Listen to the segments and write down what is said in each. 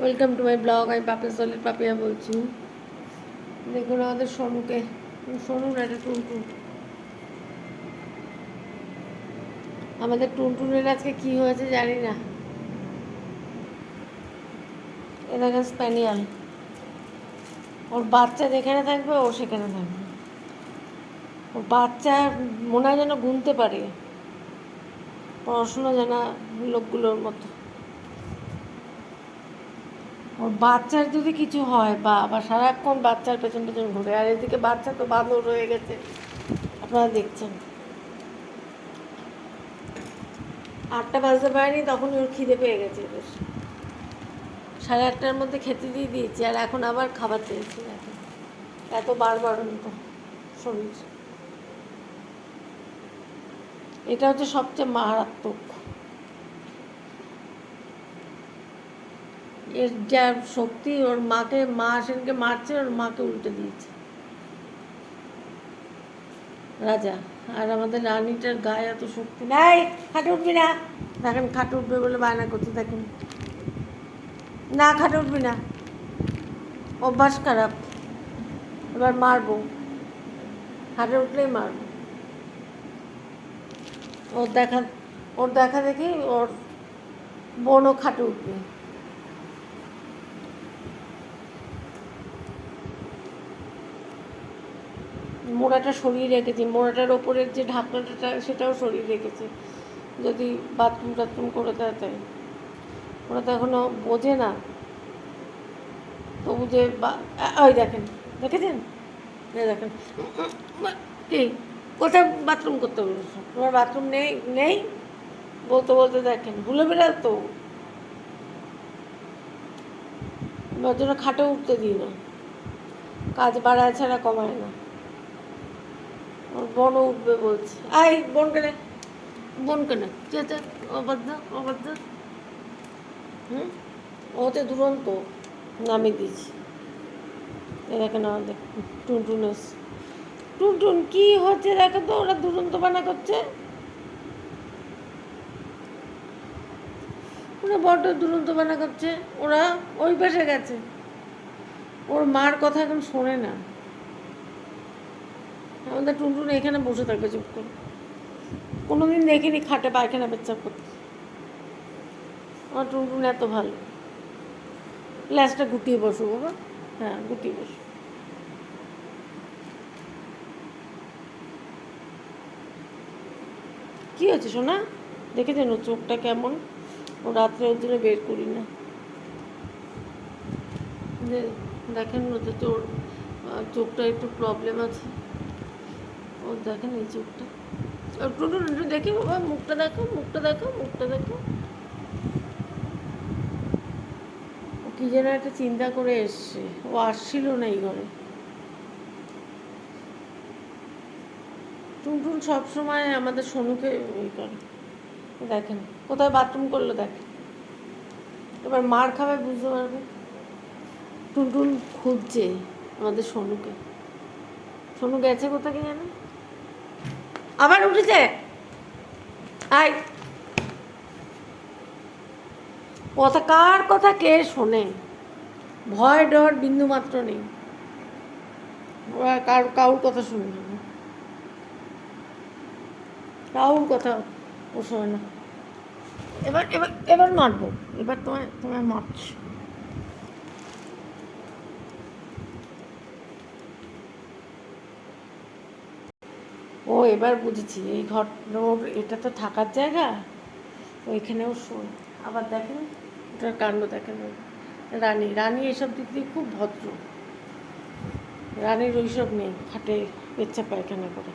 Welcome to my blog আমি Papiya solid Papiya বলছি দেখুন আমাদের সোনুকে। সোনু না, এটা টুনটুন আমাদের টুনটুনের আজকে কি হয়েছে জানি না। এ স্প্যানিয়াল। ওর বাচ্চা যেখানে থাকবে, ও সেখানে থাকবে। ওর বাচ্চা মনে হয় যেন গুনতে পারে। পড়াশোনা জানা লোকগুলোর মতো। ওর বাচ্চার যদি কিছু হয়, বা আবার সারাক্ষণ বাচ্চার পেছন পেছন ঘুরে, আর এদিকে বাচ্চা তো বাঁদর রয়ে গেছে। আপনারা দেখছেন। আটটা বাজতে পারেনি তখন ওর খিদে পেয়ে গেছে বেশ। সাড়ে আটটার মধ্যে খেতে দিয়ে দিয়েছি, আর এখন আবার খাবার চেয়েছি এখন। এত বারবার শরীর। এটা হচ্ছে সবচেয়ে মারাত্মক। এর যা শক্তি, ওর মাকে, মা সেনকে মারছে, ওর মাকে উল্টে দিয়েছে। রাজা, আর আমাদের রানীটার গায়ে এত শক্তি নাই, খাটে উঠবি না। দেখেন, খাটে উঠবে বলে বায়না করতে দেখেন। না, খাটে উঠবি না। অভ্যাস খারাপ। এবার মারবো। খাটে উঠলেই মারবো। ওর দেখা ওর দেখা দেখি ওর বোনও খাটে উঠবে। মোড়াটা সরিয়ে রেখেছি, মোড়াটার ওপরের যে ঢাকনাটা, সেটাও সরিয়ে রেখেছি। যদি বাথরুম টাথরুম করে দেয় তাই। ওরা তো এখনও বোঝে না। তবু যে ওই দেখেন, দেখেছেন? দেখেন। কি? কোথায় বাথরুম করতে বলেছ তোমার বাথরুম নেই নেই? বলতে বলতে দেখেন, ভুলে বেড়াল তো। জন্য খাটে উঠতে দিই না। কাজ বাড়ায় ছাড়া কমায় না। বোনও উঠবে বলছে। আই বোন কেনে। বোন কেনে। চেঁচে অবাধ্য অবাধ্য। হুম? ও তো দুরন্ত নামিয়ে দিয়েছি। দেখেন আমাদের টুনটুন টুনটুন কি হচ্ছে দেখো তো ওরা দুরন্ত বানা করছে। ওরা বড্ড দুরন্ত বানা করছে। ওরা ওই পাশে গেছে। ওর মার কথা এখন শোনে না। আমাদের টুনটুন এখানে বসে থাকবে, চুপ করে। কোনোদিন দেখিনি খাটে পায়খানা পেচ্ছাপ করতে। আমার টুনটুন এত ভালো। ল্যাসটা গুটিয়ে বসো বাবা। হ্যাঁ গুটিয়ে বসো। কি হয়েছে সোনা? দেখেছেন ও চোখটা কেমন? ও রাত্রে ওর জন্য বের করি না। দেখেন ওদের তো ওর চোখটা একটু প্রবলেম আছে। ও দেখেন এই চোখটা। একটু একটু একটু দেখি বাবা, মুখটা দেখো মুখটা দেখো মুখটা দেখো। ও কি যেন একটা চিন্তা করে এসছে। ও আসছিল না এই ঘরে। টুনটুন সবসময় আমাদের সোনুকে ওই করে। দেখেন কোথায় বাথরুম করল দেখেন এবার মার খাবে, বুঝতে পারবে? টুনটুন খুঁজছে আমাদের সোনুকে। সোনু গেছে কোথায় কি জানে? আবার উঠেছে। আয়। কথা কার কথা কে শোনে? ভয়, ডর, বিন্দু মাত্র নেই। ওরা কার, কাউর কথা শুনে না। কাউর কথা ও শোনে না। এবার এবার এবার মারবো। এবার তোমায় তোমায় মারছি। ও, এবার বুঝেছি। এই ঘর ওর এটা তো থাকার জায়গা? ওইখানেও শোয় আবার দেখেন, ওটার কাণ্ড দেখেন। রানী রানী এসব দিক দিয়ে খুব ভদ্র। রানীর ওইসব নেই, খাটে পেচ্ছা পায়খানা করে।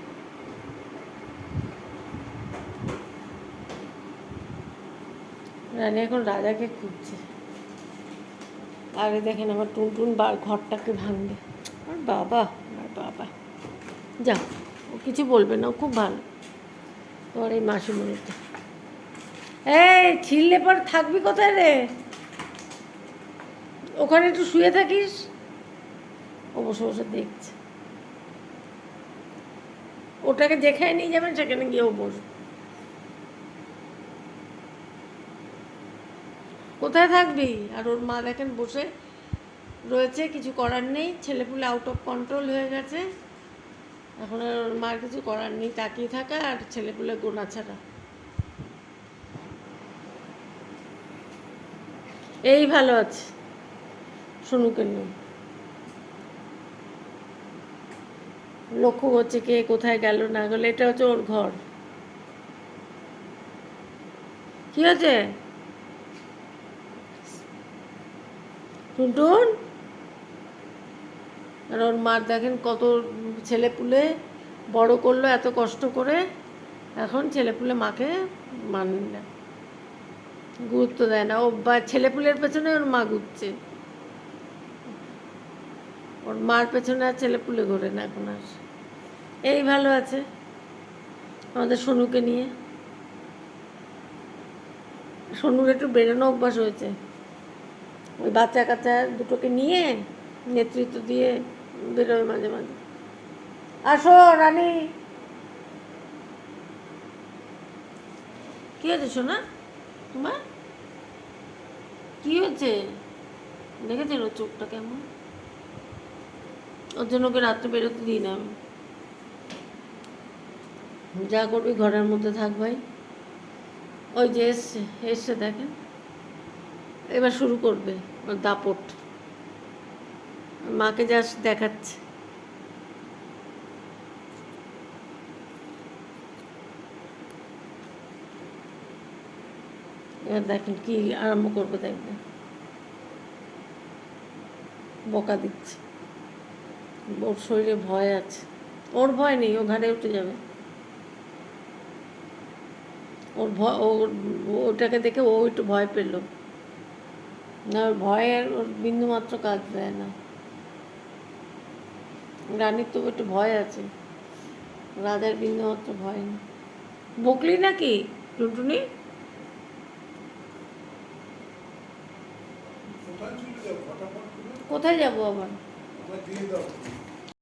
রানী এখন রাজাকে খুঁজছে। আরে দেখেন আমার টুনটুন বা ঘরটাকে ভাঙবে। আর বাবা আর বাবা। যা ও কিছু বলবে না, খুব ভালো। তোর এই মাসিমণিতে এই ছিললে পর থাকবি কোথায় রে? ওখানে একটু শুয়ে থাকিস। ও বসে বসে দেখছে। ওটাকে যেখানে নিয়ে যাবেন সেখানে গিয়েও বসবে। কোথায় থাকবি? আর ওর মা দেখেন বসে রয়েছে, কিছু করার নেই। ছেলেপুলে আউট অফ কন্ট্রোল হয়ে গেছে। এখন আর মার কিছু করার নেই, তাকিয়ে থাকা আর ছেলেপুলে গোনা ছাড়া। এই ভালো আছে, সোনুকে নিয়ে। লক্ষ্য করছে কে কোথায় গেল না গেল, এটা হচ্ছে ওর ঘর। কি হয়েছে? টুনটুন? আর ওর মার দেখেন কত ছেলে পুলে বড় করল, এত কষ্ট করে। এখন ছেলে পুলে মাকে মানে না। গুরুত্ব দেয় না। ও বা ছেলে পুলের পেছনে ওর মা ঘুরছে। ওর মার পেছনে আর ছেলে পুলে ঘোরে না এখন আর। এই ভালো আছে আমাদের সোনুকে নিয়ে। সোনুর একটু বেরোনো অভ্যাস হয়েছে। ওই বাচ্চা কাচ্চা দুটোকে নিয়ে নেতৃত্ব দিয়ে বেরোয় মাঝে মাঝে। আসো রানী। কি হয়েছে সোনা? তোমার? কি হয়েছে? দেখেছেন ওর চোখটা কেমন? ওর জন্য ওকে রাত্রে বেরোতে দিই না আমি। যা করবি ঘরের মধ্যে থাক ভাই। ওই যে এসছে এসছে দেখেন। এবার শুরু করবে ওর দাপট। মাকে জাস্ট দেখাচ্ছে। এবার দেখেন কি আরম্ভ করবে দেখবেন। বকা দিচ্ছে। ওর শরীরে ভয় আছে। ওর ভয় নেই, ও ঘাড়ে উঠে যাবে। ওর ভয় ওর ওটাকে দেখে ও একটু ভয় পেল। না, ওর ভয়ের ওর বিন্দু মাত্র কাজ দেয় না। রানীর তো একটু ভয় আছে। রাজার বিন্দু তো ভয় নেই। বকলি নাকি টুনটুনি? কোথায় যাব? আবার?